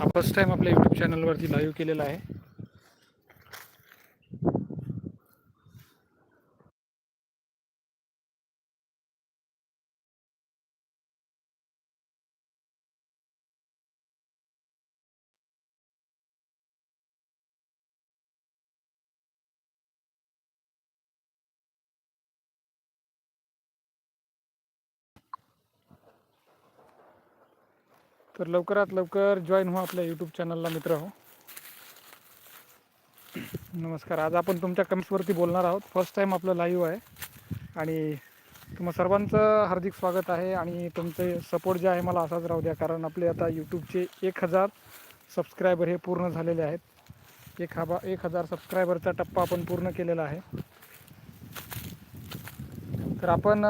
हा first time आपल्या YouTube चॅनलवरती लाईव्ह केलेला आहे. तर लवकरात लवकर जॉईन हो आपल्या यूट्यूब चॅनलला मित्र हो. नमस्कार. आज आपण तुमच्या कमेंट्सवरती बोलणार आहोत. फर्स्ट टाईम आपलं लाईव्ह आहे. आणि तुम्हा सर्वांचं हार्दिक स्वागत आहे आणि तुमचे सपोर्ट जे आहे मला असाच राहू द्या. कारण आपले आता यूट्यूबचे एक हजार सबस्क्रायबर हे पूर्ण झालेले आहेत. एक हबा एक हजार सबस्क्रायबरचा टप्पा आपण पूर्ण केलेला आहे. तर आपण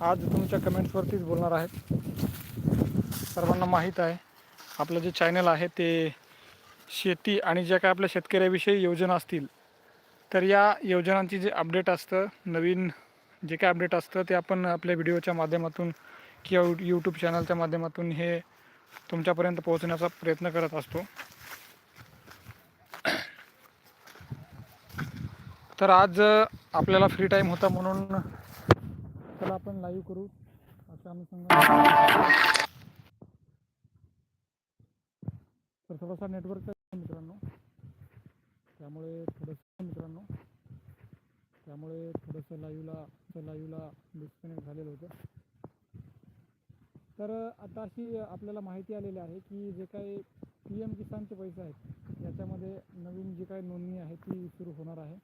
आज तुमच्या कमेंट्सवरतीच बोलणार आहेत. सर्वांना माहीत आहे. आपलं जे चॅनल आहे ते शेती आणि ज्या काय आपल्या शेतकऱ्याविषयी योजना असतील तर या योजनांची जे अपडेट असतं नवीन जे काय अपडेट असतं ते आपण आपल्या व्हिडिओच्या माध्यमातून किंवा यू यूट्यूब चॅनलच्या माध्यमातून हे तुमच्यापर्यंत पोहोचण्याचा प्रयत्न करत असतो. तर आज आपल्याला फ्री टाईम होता म्हणून चला आपण लाईव्ह करू. असं आम्ही तर थोडासा नेटवर्क मित्रांनो. त्यामुळे थोडंसं मित्रांनो. त्यामुळे थोडंसं लाईव्हला लाईव्हला डिस्कनेक्ट झालेलं होतं. तर आता अशी आपल्याला माहिती आलेली आहे की जे काही पी एम किसानचे पैसे आहेत याच्यामध्ये नवीन जी काही नोंदणी आहे ती सुरू होणार आहे.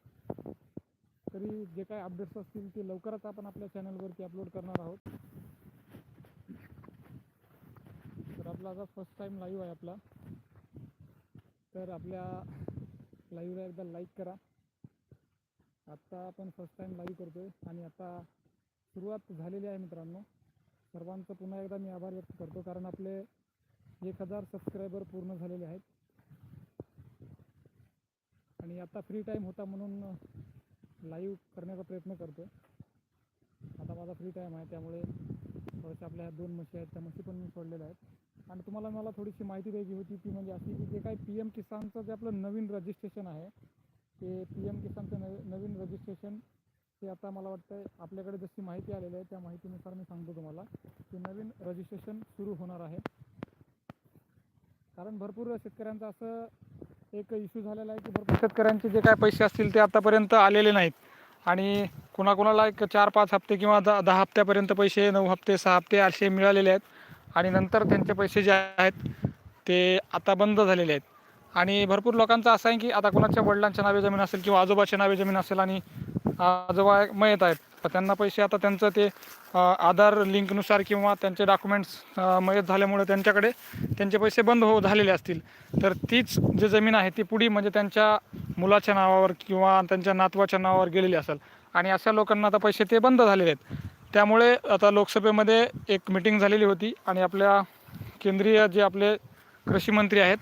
तरी जे काही अपडेट्स असतील ते लवकरच आपण आपल्या चॅनलवरती अपलोड करणार आहोत. तर आपला आता फर्स्ट टाईम लाईव्ह आहे आपला. तर आपल्या लाईव्हला एकदा लाईक करा. आत्ता आपण फर्स्ट टाईम लाईव्ह आहे आणि आता सुरुवात झालेली आहे मित्रांनो. सर्वांचं पुन्हा एकदा मी आभार व्यक्त करतो कारण आपले एक हजार सबस्क्रायबर पूर्ण झालेले आहेत. आणि आता फ्री टाईम होता म्हणून लाईव्ह करण्याचा प्रयत्न करतोय. आता माझा फ्री टाईम आहे त्यामुळे थोड्याशा आपल्या ह्या दोन म्हशी आहेत त्या म्हशी पण मी सोडलेल्या आहेत. आणि तुम्हाला मला थोडीशी माहिती द्यायची होती ती म्हणजे अशी की जे काही पी एम किसानचं जे आपलं नवीन रजिस्ट्रेशन आहे ते पी एम किसानचं नवी नवीन रजिस्ट्रेशन ते आता मला वाटतं आपल्याकडे जशी माहिती आलेली आहे त्या माहितीनुसार मी सांगतो तुम्हाला की नवीन रजिस्ट्रेशन सुरू होणार आहे. कारण भरपूर शेतकऱ्यांचं असं एक इश्यू झालेला आहे की भरपूर शेतकऱ्यांचे जे काय पैसे असतील ते आतापर्यंत आलेले नाहीत. आणि कुणाकुणाला एक चार पाच हप्ते किंवा दहा दहा हप्त्यापर्यंत पैसे नऊ हप्ते सहा हप्ते असे मिळालेले आहेत. आणि नंतर त्यांचे पैसे जे आहेत ते आता बंद झालेले आहेत. आणि भरपूर लोकांचं असं आहे की आता कोणाच्या वडिलांच्या नावे जमीन असेल किंवा आजोबाच्या नावे जमीन असेल आणि आजोबा मयत आहेत तर त्यांना पैसे आता त्यांचं ते आधार लिंकनुसार किंवा त्यांचे डॉक्युमेंट्स मयत झाल्यामुळे त्यांच्याकडे त्यांचे पैसे बंद हो झालेले असतील. तर तीच जी जमीन आहे ती पुढी म्हणजे त्यांच्या मुलाच्या नावावर किंवा त्यांच्या नातवाच्या नावावर गेलेली असेल. आणि अशा लोकांना आता पैसे ते बंद झालेले आहेत. त्यामुळे आता लोकसभेमध्ये एक मिटिंग झालेली होती आणि आपल्या केंद्रीय जे आपले कृषी मंत्री आहेत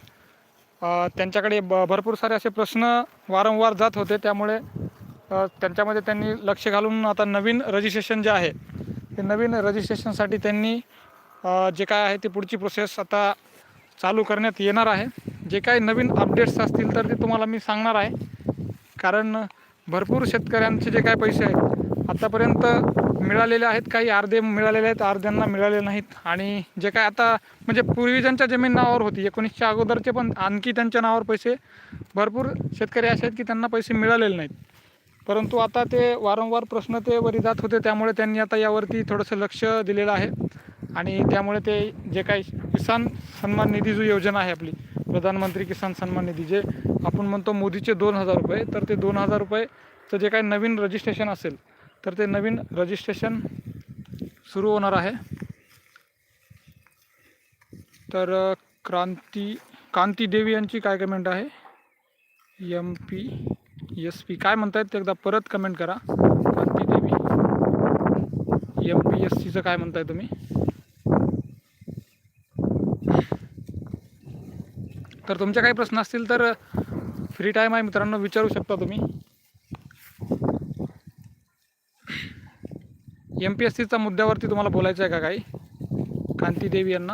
त्यांच्याकडे ब भरपूर सारे असे प्रश्न वारंवार जात होते. त्यामुळे त्यांच्यामध्ये त्यांनी लक्ष घालून आता नवीन रजिस्ट्रेशन जे आहे ते नवीन रजिस्ट्रेशनसाठी त्यांनी जे काय आहे ती पुढची प्रोसेस आता चालू करण्यात येणार आहे. जे काही नवीन अपडेट्स असतील तर ते तुम्हाला मी सांगणार आहे. कारण भरपूर शेतकऱ्यांचे जे काय पैसे आहेत आतापर्यंत मिळालेले आहेत काही अर्धे मिळालेले आहेत अर्ध्यांना मिळाले नाहीत. आणि जे काय आता म्हणजे पूर्वी ज्यांच्या जमीन नावावर होती. एकोणीसच्या अगोदरचे पण आणखी त्यांच्या नावावर पैसे भरपूर शेतकरी असे आहेत की त्यांना पैसे मिळालेले नाहीत. परंतु आता ते वारंवार प्रश्न ते वरी जात होते. त्यामुळे त्यांनी आता यावरती थोडंसं लक्ष दिलेलं आहे. आणि त्यामुळे ते जे काही किसान सन्मान निधी जो योजना आहे आपली प्रधानमंत्री किसान सन्मान निधी जे आपण म्हणतो मोदीचे दोन हजार रुपये तर ते दोन हजार रुपयेचं जे काही नवीन रजिस्ट्रेशन असेल तर ते नवीन रजिस्ट्रेशन सुरू होणार आहे. तर क्रांती कांती देवी यांची काय कमेंट आहे? एम पी एस पी काय म्हणतायत ते एकदा परत कमेंट करा. कांती देवी. एम पी एस सीचं काय म्हणताय तुम्ही? तर तुमचे काही प्रश्न असतील तर फ्री टाईम आहे मित्रांनो विचारू शकता तुम्ही. एम पी एस सीचा मुद्द्यावरती तुम्हाला बोलायचं आहे का काही? कांतीदेवी यांना.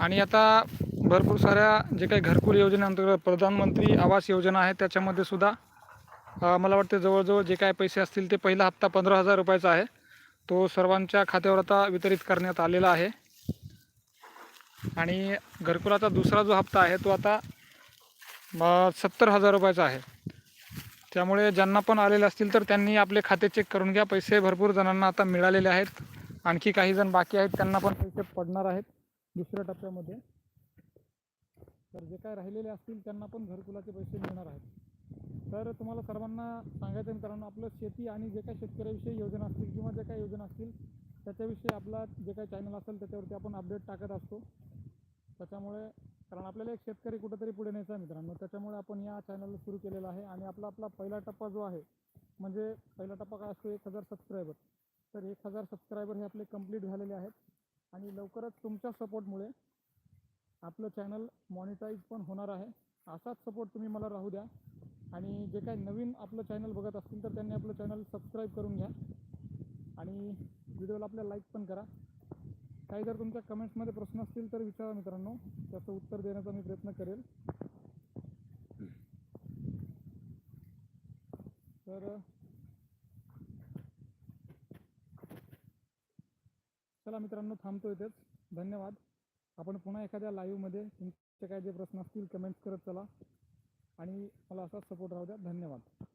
आणि आता भरपूर साऱ्या जे काही घरकुल योजनेअंतर्गत प्रधानमंत्री आवास योजना आहे त्याच्यामध्ये सुद्धा मला वाटते जवळजवळ जे काय पैसे असतील ते पहिला हप्ता पंधरा हजार रुपयाचा आहे. तो सर्वांच्या खात्यावर आता वितरित करण्यात आलेला आहे. आणि घरकुलाचा दुसरा जो हप्ता आहे तो आता सत्तर हजार रुपयाचा आहे. त्यामुळे ज्यांना पण आलेले असतील तर त्यांनी आपले खाते चेक करून घ्या. पैसे भरपूर जणांना आता मिळालेले आहेत. आणखी काही जण बाकी आहेत त्यांना पण पैसे पडणार आहेत दुसऱ्या टप्प्यामध्ये. तर जे काय राहिलेले असतील त्यांना पण घरकुलाचे पैसे मिळणार आहेत. तर तुम्हाला सर्वांना सांगायचं आहे मित्रांनो आपलं शेती आणि जे काही शेतकऱ्याविषयी योजना असतील किंवा जे काही योजना असतील त्याच्याविषयी आपला जे काही चॅनल असेल त्याच्यावरती आपण अपडेट टाकत असतो. त्याच्यामुळे कारण आपल्याला एक शेतकरी कुठंतरी पुढे न्यायचा आहे मित्रांनो. त्याच्यामुळे आपण या चॅनलला सुरू केलेला आहे आणि आपला आपला पहिला टप्पा जो आहे म्हणजे पहिला टप्पा काय असतो? एक हजार सबस्क्रायबर तर एक हजार सबस्क्रायबर हे आपले कंप्लीट झालेले आहेत आणि लवकरच तुमच्या सपोर्टमुळे आपलं चॅनल मॉनिटाईज पण होणार आहे. असाच सपोर्ट तुम्ही मला राहू द्या. आणि जे काही नवीन आपलं चॅनल बघत असतील तर त्यांनी आपलं चॅनल सबस्क्राईब करून घ्या. आणि व्हिडिओला आपल्या लाईक पण करा. काही जर तुमच्या कमेंट्समध्ये प्रश्न असतील तर विचारा मित्रांनो. त्याचं उत्तर देण्याचा मी प्रयत्न करेल. तर चला मित्रांनो थांबतो इथेच धन्यवाद. आपण पुन्हा एखाद्या लाईव्हमध्ये तुमचे काय जे प्रश्न असतील कमेंट्स करत चला. आणि मला असाच सपोर्ट राहू द्या. धन्यवाद.